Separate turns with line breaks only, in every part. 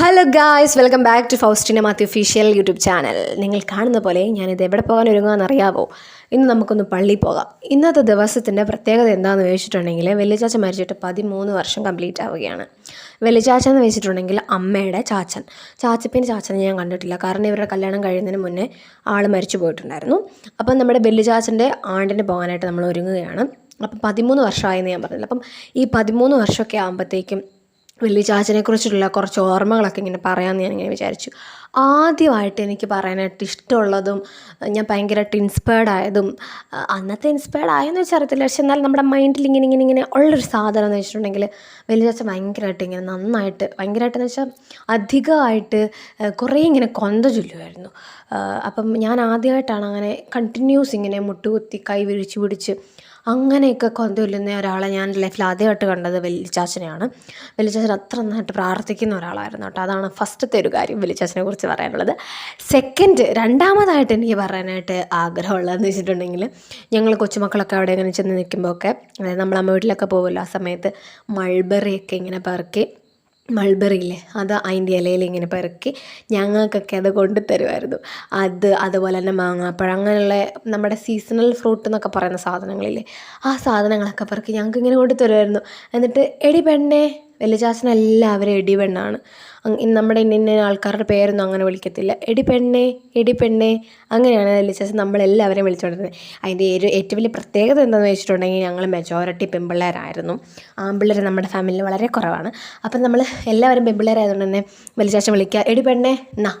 Hello guys welcome back to Faustina Mathew official YouTube channel നിങ്ങൾ കാണുന്ന പോലെ ഞാനിത് എവിടെ പോകാൻ ഒരുങ്ങുകയെന്ന് അറിയാവോ ഇന്ന് നമുക്കൊന്ന് പള്ളി പോകാം. ഇന്നത്തെ ദിവസത്തിന്റെ പ്രത്യേകത എന്താണെന്ന് ചോദിച്ചിട്ടുണ്ടെങ്കിൽ വെള്ളിച്ചാച്ച മരിച്ചിട്ട് പതിമൂന്ന് വർഷം കംപ്ലീറ്റ് ആവുകയാണ്. വെള്ളിച്ചാച്ച എന്ന് വെച്ചിട്ടുണ്ടെങ്കിൽ അമ്മയുടെ ചാച്ചൻ. ചാച്ചപ്പിന്റെ ചാച്ചനെ ഞാൻ കണ്ടിട്ടില്ല. കാരണം ഇവരുടെ കല്യാണം കഴിയുന്നതിന് മുന്നേ ആൾ മരിച്ചു പോയിട്ടുണ്ടായിരുന്നു. അപ്പം നമ്മുടെ വെള്ളിച്ചാച്ചന്റെ ആണ്ടിന് പോകാനായിട്ട് നമ്മൾ ഒരുങ്ങുകയാണ്. അപ്പം പതിമൂന്ന് വർഷമായെന്ന് ഞാൻ പറഞ്ഞില്ല. അപ്പം ഈ പതിമൂന്ന് വർഷമൊക്കെ ആകുമ്പോഴത്തേക്കും വലിയ ചാച്ചനെ കുറിച്ചിട്ടുള്ള കുറച്ച് ഓർമ്മകളൊക്കെ ഇങ്ങനെ പറയാമെന്ന് ഞാനിങ്ങനെ വിചാരിച്ചു. ആദ്യമായിട്ട് എനിക്ക് പറയാനായിട്ട് ഇഷ്ടമുള്ളതും ഞാൻ ഭയങ്കരമായിട്ട് ഇൻസ്പയർഡ് ആയതും അന്നത്തെ ഇൻസ്പയർഡ് ആയെന്ന് വെച്ചാൽ അറിയത്തില്ല പക്ഷെ എന്നാൽ നമ്മുടെ മൈൻഡിൽ ഇങ്ങനെ ഇങ്ങനെ ഇങ്ങനെ ഉള്ളൊരു സാധനം എന്ന് വെച്ചിട്ടുണ്ടെങ്കിൽ വലിയ ചാച്ച ഭയങ്കരമായിട്ട് ഇങ്ങനെ നന്നായിട്ട് ഭയങ്കരമായിട്ടെന്ന് വെച്ചാൽ അധികമായിട്ട് കുറേ ഇങ്ങനെ കൊന്ത ചൊല്ലുമായിരുന്നു അപ്പം ഞാൻ ആദ്യമായിട്ടാണ് അങ്ങനെ കണ്ടിന്യൂസ് ഇങ്ങനെ മുട്ടുകുത്തി കൈ വിരിച്ച് പിടിച്ച് അങ്ങനെയൊക്കെ കൊന്തയൊല്ലുന്ന ഒരാളെ ഞാൻ ലൈഫിൽ ആദ്യമായിട്ട് കണ്ടത് വലിച്ചാച്ചനെയാണ് വലിച്ചാച്ചൻ അത്ര നന്നായിട്ട് പ്രാർത്ഥിക്കുന്ന ഒരാളായിരുന്നു കേട്ടോ. അതാണ് ഫസ്റ്റത്തെ ഒരു കാര്യം വലിച്ചാച്ചനെ കുറിച്ച് പറയാനുള്ളത്. സെക്കൻഡ് രണ്ടാമതായിട്ട് എനിക്ക് പറയാനായിട്ട് ആഗ്രഹമുള്ളതെന്ന് വെച്ചിട്ടുണ്ടെങ്കിൽ ഞങ്ങൾ കൊച്ചുമക്കളൊക്കെ അവിടെ ഇങ്ങനെ ചെന്ന് നിൽക്കുമ്പോൾ ഒക്കെ അതായത് നമ്മൾ അമ്മ വീട്ടിലൊക്കെ പോകുമല്ലോ ആ സമയത്ത് മൾബറിയൊക്കെ ഇങ്ങനെ പെറുക്കി മൾബറിയില്ലേ അത് അതിന്റെ ഇലയിൽ ഇങ്ങനെ പെറുക്കി ഞങ്ങൾക്കൊക്കെ അത് കൊണ്ടു തരുമായിരുന്നു അത് അതുപോലെ തന്നെ മാങ്ങാപ്പഴം അങ്ങനെയുള്ള നമ്മുടെ സീസണൽ ഫ്രൂട്ട് എന്നൊക്കെ പറയുന്ന സാധനങ്ങളില്ലേ ആ സാധനങ്ങളൊക്കെ പെറുക്കി ഞങ്ങൾക്ക് ഇങ്ങനെ കൊണ്ടു തരുമായിരുന്നു എന്നിട്ട് എടി പെണ്ണേ വെല്ലിച്ചാച്ചൻ എല്ലാവരും എടി പെണ്ണാണ് നമ്മുടെ ഇന്ന ഇന്ന ആൾക്കാരുടെ പേരൊന്നും അങ്ങനെ വിളിക്കത്തില്ല. എടി പെണ്ണേ എടി പെണ്ണേ അങ്ങനെയാണ് വെല്ലിച്ചാച്ചൻ നമ്മളെല്ലാവരെയും വിളിച്ചുകൊണ്ടിരുന്നത് അതിന്റെ ഏറ്റവും വലിയ പ്രത്യേകത എന്താണെന്ന് വെച്ചിട്ടുണ്ടെങ്കിൽ ഞങ്ങൾ മെജോറിറ്റി പെൺപിള്ളേരായിരുന്നു ആൺപിള്ളേർ നമ്മുടെ ഫാമിലിയിൽ വളരെ കുറവാണ്. അപ്പം നമ്മൾ എല്ലാവരും പെൺപിള്ളേരായതുകൊണ്ട് തന്നെ വെല്ലിച്ചാച്ചൻ വിളിക്കുക എടി പെണ്ണേ എന്നാ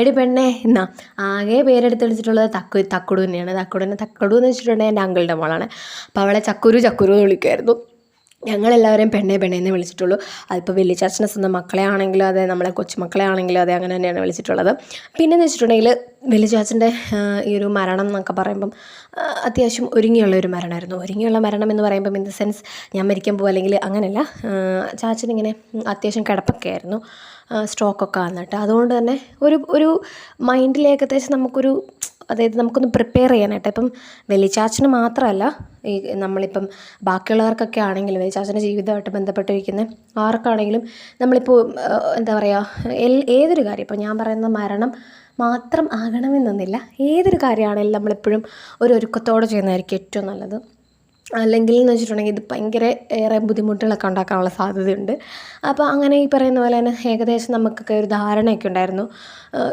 എടി പെണ്ണേ എന്നാ ആകെ പേരെടുത്ത് വിളിച്ചിട്ടുള്ളത് തക്കു തക്കുടു തന്നെയാണ്. തക്കുടുവിനെ തക്കുടു എന്ന് വെച്ചിട്ടുണ്ടെങ്കിൽ എന്റെ അങ്കിളുടെ മോളാണ്. അപ്പോൾ അവളെ ചക്കുരു ചക്കുരു എന്ന് വിളിക്കുമായിരുന്നു ഞങ്ങളെല്ലാവരെയും പെണ്ണേ പെണ്ണേ എന്ന് വിളിച്ചിട്ടുള്ളൂ. അതിപ്പോൾ വലിയ ചാച്ചനെ സ്വന്തം മക്കളെ ആണെങ്കിലും അതെ നമ്മളെ കൊച്ചുമക്കളെ ആണെങ്കിലും അതെ അങ്ങനെ തന്നെയാണ് വിളിച്ചിട്ടുള്ളത്. പിന്നെയെന്ന് വെച്ചിട്ടുണ്ടെങ്കിൽ വലിയ ചാച്ചന്റെ ഈ ഒരു മരണം എന്നൊക്കെ പറയുമ്പം അത്യാവശ്യം ഒരുങ്ങിയുള്ള ഒരു മരണമായിരുന്നു. ഒരുങ്ങിയുള്ള മരണം എന്ന് പറയുമ്പം ഇൻ ദ സെൻസ് ഞാൻ മരിക്കാൻ പോകും അല്ലെങ്കിൽ അങ്ങനെയല്ല ചാച്ചനിങ്ങനെ അത്യാവശ്യം കിടപ്പൊക്കെ ആയിരുന്നു. സ്ട്രോക്കൊക്കെ വന്നിട്ട് അതുകൊണ്ട് തന്നെ ഒരു ഒരു മൈൻഡിൽ ഏകദേശം നമുക്കൊരു അതായത് നമുക്കൊന്ന് പ്രിപ്പയർ ചെയ്യാനായിട്ട്. ഇപ്പം വെളിച്ചാച്ചന് മാത്രമല്ല ഈ നമ്മളിപ്പം ബാക്കിയുള്ളവർക്കൊക്കെ ആണെങ്കിലും വെളിച്ചാച്ചന്റെ ജീവിതമായിട്ട് ബന്ധപ്പെട്ടിരിക്കുന്ന ആർക്കാണെങ്കിലും നമ്മളിപ്പോൾ എന്താ പറയുക എൽ ഏതൊരു കാര്യം ഇപ്പോൾ ഞാൻ പറയുന്ന മരണം മാത്രം ആകണമെന്നൊന്നില്ല ഏതൊരു കാര്യമാണെങ്കിലും നമ്മളെപ്പോഴും ഒരു ഒരുക്കത്തോടെ ചെയ്യുന്നതായിരിക്കും ഏറ്റവും നല്ലത്. അല്ലെങ്കിൽ എന്ന് വെച്ചിട്ടുണ്ടെങ്കിൽ ഇത് ഭയങ്കര ഏറെ ബുദ്ധിമുട്ടുകളൊക്കെ ഉണ്ടാക്കാനുള്ള സാധ്യതയുണ്ട്. അപ്പോൾ അങ്ങനെ ഈ പറയുന്ന പോലെ തന്നെ ഏകദേശം നമുക്കൊക്കെ ഒരു ധാരണയൊക്കെ ഉണ്ടായിരുന്നു.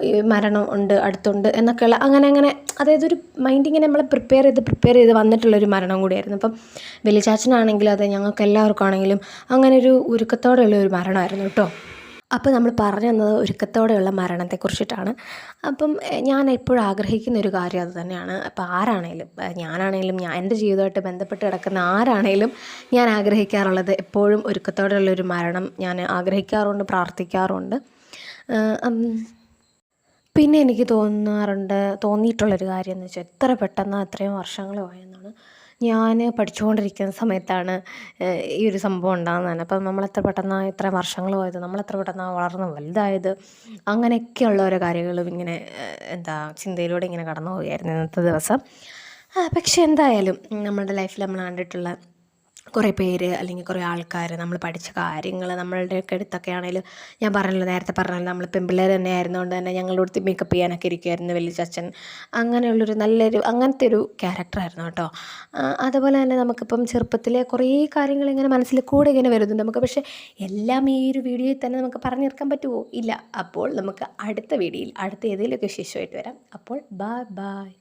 ഈ മരണം ഉണ്ട് അടുത്തുണ്ട് എന്നൊക്കെയുള്ള അങ്ങനെ അങ്ങനെ അതായത് ഒരു മൈൻഡ് ഇങ്ങനെ നമ്മളെ പ്രിപ്പയർ ചെയ്ത് പ്രിപ്പയർ ചെയ്ത് വന്നിട്ടുള്ളൊരു മരണം കൂടിയായിരുന്നു. അപ്പം വലിയ ചാച്ചനാണെങ്കിലും അതെ ഞങ്ങൾക്ക് എല്ലാവർക്കും ആണെങ്കിലും അങ്ങനെ ഒരു ഉരുക്കത്തോടെയുള്ള ഒരു മരണമായിരുന്നു കേട്ടോ. അപ്പോൾ നമ്മൾ പറഞ്ഞു തന്നത് ഒരുക്കത്തോടെയുള്ള മരണത്തെക്കുറിച്ചിട്ടാണ്. അപ്പം ഞാൻ എപ്പോഴും ആഗ്രഹിക്കുന്ന ഒരു കാര്യം അത് തന്നെയാണ്. അപ്പോൾ ആരാണേലും ഞാനാണേലും ഞാൻ എന്റെ ജീവിതമായിട്ട് ബന്ധപ്പെട്ട് കിടക്കുന്ന ആരാണേലും ഞാൻ ആഗ്രഹിക്കാറുള്ളത് എപ്പോഴും ഒരുക്കത്തോടെയുള്ള ഒരു മരണം ഞാൻ ആഗ്രഹിക്കാറുണ്ട് പ്രാർത്ഥിക്കാറുണ്ട്. പിന്നെ എനിക്ക് തോന്നാറുണ്ട് തോന്നിയിട്ടുള്ളൊരു കാര്യം എന്ന് വെച്ചാൽ എത്ര പെട്ടെന്ന് അത്രയും വർഷങ്ങൾ പോയെന്നാണ്. ഞാൻ പഠിച്ചുകൊണ്ടിരിക്കുന്ന സമയത്താണ് ഈ ഒരു സംഭവം ഉണ്ടാകുന്നതാണ് അപ്പം എത്ര പെട്ടെന്ന് ഇത്ര വർഷങ്ങൾ പോയത് നമ്മൾ എത്ര പെട്ടെന്ന് വളർന്ന് വലുതായത് അങ്ങനെയൊക്കെയുള്ള ഓരോ കാര്യങ്ങളും ഇങ്ങനെ എന്താ ചിന്തയിലൂടെ ഇങ്ങനെ കടന്നു പോവുകയായിരുന്നു ഇന്നത്തെ ദിവസം. പക്ഷേ എന്തായാലും നമ്മുടെ ലൈഫിൽ നമ്മൾ കണ്ടിട്ടുള്ള കുറേ പേര് അല്ലെങ്കിൽ കുറേ ആൾക്കാർ നമ്മൾ പഠിച്ച കാര്യങ്ങൾ നമ്മളുടെയൊക്കെ അടുത്തൊക്കെ ആണെങ്കിലും ഞാൻ പറഞ്ഞല്ലോ നേരത്തെ പറഞ്ഞല്ലോ നമ്മൾ പെമ്പിള്ളേർ തന്നെ ആയിരുന്നുകൊണ്ട് തന്നെ ഞങ്ങളുടെ അടുത്ത് മേക്കപ്പ് ചെയ്യാനൊക്കെ ഇരിക്കുമായിരുന്നു വലിയ ചച്ചൻ. അങ്ങനെയുള്ളൊരു നല്ലൊരു അങ്ങനത്തെ ഒരു ക്യാരക്ടറായിരുന്നു കേട്ടോ. അതുപോലെ തന്നെ നമുക്കിപ്പം ചെറുപ്പത്തിലെ കുറേ കാര്യങ്ങൾ ഇങ്ങനെ മനസ്സിൽ കൂടെ ഇങ്ങനെ വരുന്നുണ്ട് നമുക്ക്. പക്ഷേ എല്ലാം ഈ ഒരു വീഡിയോയിൽ തന്നെ നമുക്ക് പറഞ്ഞു തീർക്കാൻ പറ്റുമോ ഇല്ല. അപ്പോൾ നമുക്ക് അടുത്ത വീഡിയോയിൽ അടുത്ത ഏതെങ്കിലുമൊക്കെ ശേഷമായിട്ട് വരാം. അപ്പോൾ ബായ് ബൈ